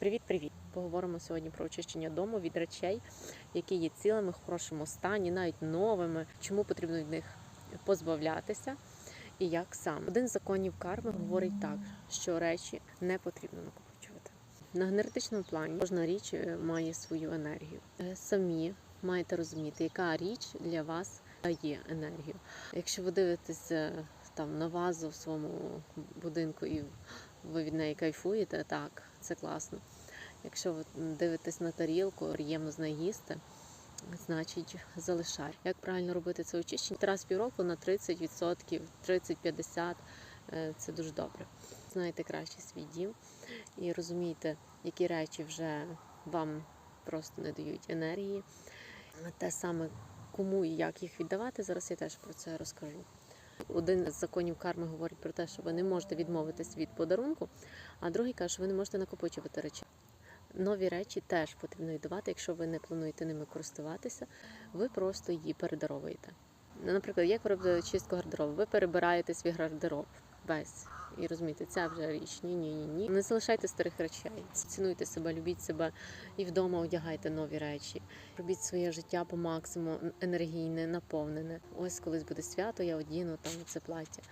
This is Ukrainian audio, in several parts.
Привіт-привіт! Поговоримо сьогодні про очищення дому від речей, які є цілими в хорошому стані, навіть новими. Чому потрібно від них позбавлятися і як саме. Один з законів карми говорить так, що речі не потрібно накопичувати. На генетичному плані кожна річ е, має свою енергію. Е, Самі маєте розуміти, яка річ для вас дає енергію. Якщо ви дивитесь е, там на вазу в своєму будинку і ви від неї кайфуєте, так, це класно. Якщо ви дивитесь на тарілку, приємно з неї їсти, значить залишай. Як правильно робити це очищення? Раз півроку на 30%, 30-50% е, це дуже добре. Знаєте краще свій дім і розумієте, які речі вже вам просто не дають енергії. Те саме кому і як їх віддавати, зараз я теж про це розкажу. Один з законів карми говорить про те, що ви не можете відмовитись від подарунку, а другий каже, що ви не можете накопичувати речі. Нові речі теж потрібно віддавати, якщо ви не плануєте ними користуватися, ви просто її передаровуєте. Ну, Наприклад, як ви робите чистку гардеробу, ви перебираєте свій гардероб весь. І розумієте, ця вже річ. Ні, ні, ні, ні. Не залишайте старих речей. Цінуйте себе, любіть себе і вдома одягайте нові речі. Робіть своє життя по максимуму енергійне, наповнене. Ось колись буде свято, я одіну там це плаття.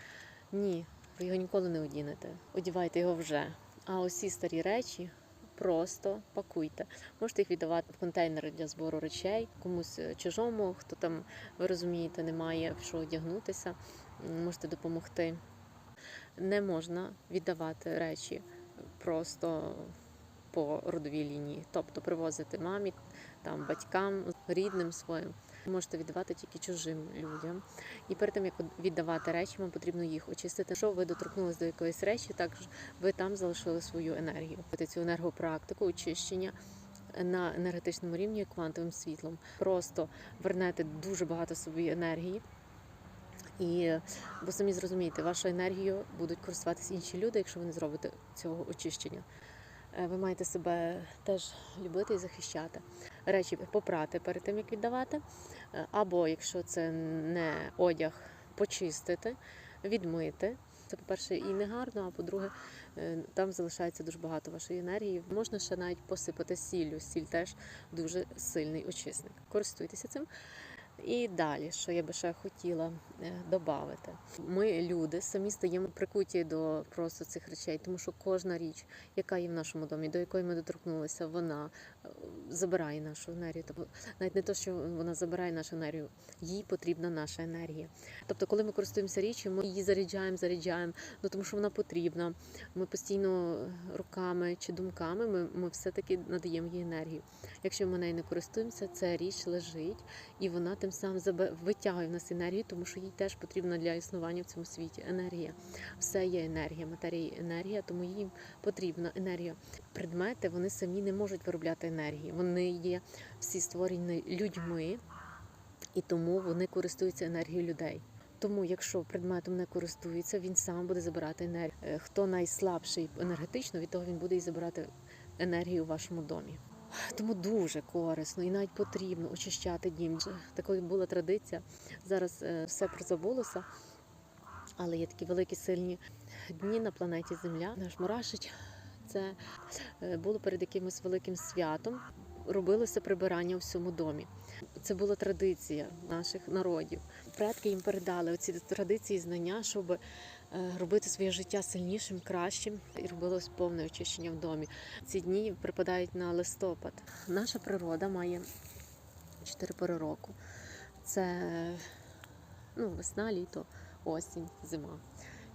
Ні, ви його ніколи не одінете. Одівайте його вже. А усі старі речі просто пакуйте. Можете їх віддавати в контейнери для збору речей, комусь е, чужому, хто там, ви розумієте, не має в що одягнутися, можете допомогти. Не можна віддавати речі просто по родовій лінії, тобто привозити мамі, там, батькам, рідним своїм. Можете віддавати тільки чужим людям. І перед тим, як віддавати речі, вам потрібно їх очистити. Якщо ви доторкнулись до якоїсь речі, також ви там залишили свою енергію. Робити Цю енергопрактику, очищення на енергетичному рівні квантовим світлом. Просто вернете дуже багато собі енергії. І бо самі зрозумієте, вашою енергією будуть користуватися інші люди, якщо ви не зробите цього очищення. Е, Ви маєте себе теж любити і захищати. Речі попрати перед тим, як віддавати. Е, Або якщо це не одяг, почистити, відмити. Це, по-перше, і не гарно, а по-друге, е, там залишається дуже багато вашої енергії. Можна ще навіть посипати сіллю. Сіль теж дуже сильний очисник. Користуйтеся цим. І далі, що я би ще хотіла додати. Ми, люди, самі стаємо прикуті до просто цих речей, тому що кожна річ, яка є в нашому домі, до якої ми доторкнулися, вона е, забирає нашу енергію. Тобто навіть не те, що вона забирає нашу енергію, їй потрібна наша енергія. Тобто, коли ми користуємося річчю, ми її заряджаємо, заряджаємо, ну тому що вона потрібна. Ми постійно руками чи думками ми, ми все-таки надаємо їй енергію. Якщо ми нею не користуємося, ця річ лежить і вона тим самим забе- витягує в нас енергію, тому що їй теж потрібна для існування в цьому світі енергія. Все є енергія, матерія енергія, тому їм потрібна енергія. Предмети вони самі не можуть виробляти енергії. Вони є всі створені людьми, і тому вони користуються енергією людей. Тому, якщо предметом не користується, він сам буде забирати енергію. Е, Хто найслабший енергетично, від того він буде і забирати енергію у вашому домі. Тому дуже корисно і навіть потрібно очищати дім. Такою була традиція. Зараз е, все призабулося, але є такі великі сильні дні на планеті Земля. Наш мурашич це е, було перед якимось великим святом. Робилося прибирання у всьому домі. Це була традиція наших народів. Предки їм передали оці традиції, знання, щоб е, робити своє життя сильнішим, кращим, і робилось повне очищення в домі. Ці дні припадають на листопад. Наша природа має чотири пори року. Це ну, весна, літо, осінь, зима.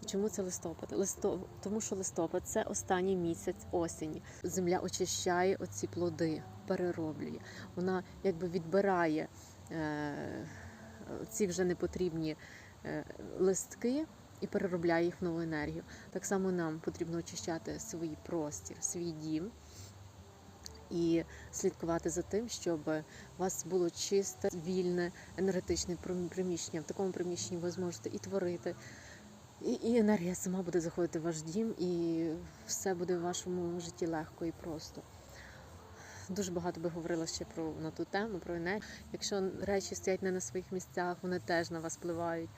Чому це листопад? Листо... Тому що листопад це останній місяць осені. Земля очищає оці плоди, перероблює. Вона якби відбирає е... ці вже непотрібні е... листки і переробляє їх в нову енергію. Так само нам потрібно очищати свій простір, свій дім і слідкувати за тим, щоб у вас було чисте, вільне, енергетичне приміщення. В такому приміщенні ви зможете і творити, і, і енергія сама буде заходити в ваш дім, і все буде в вашому житті легко і просто. Дуже багато би говорила ще про на ту тему, про енергію. Якщо речі стоять не на своїх місцях, вони теж на вас впливають.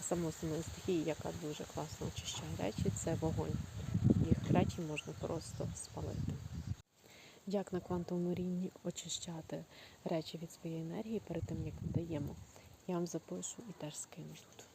Само основної стихії, яка дуже класно очищає речі, це вогонь. Їх речі можна просто спалити. як на квантовому рівні очищати речі від своєї енергії перед тим, як віддаємо. Я вам запишу і теж скину тут.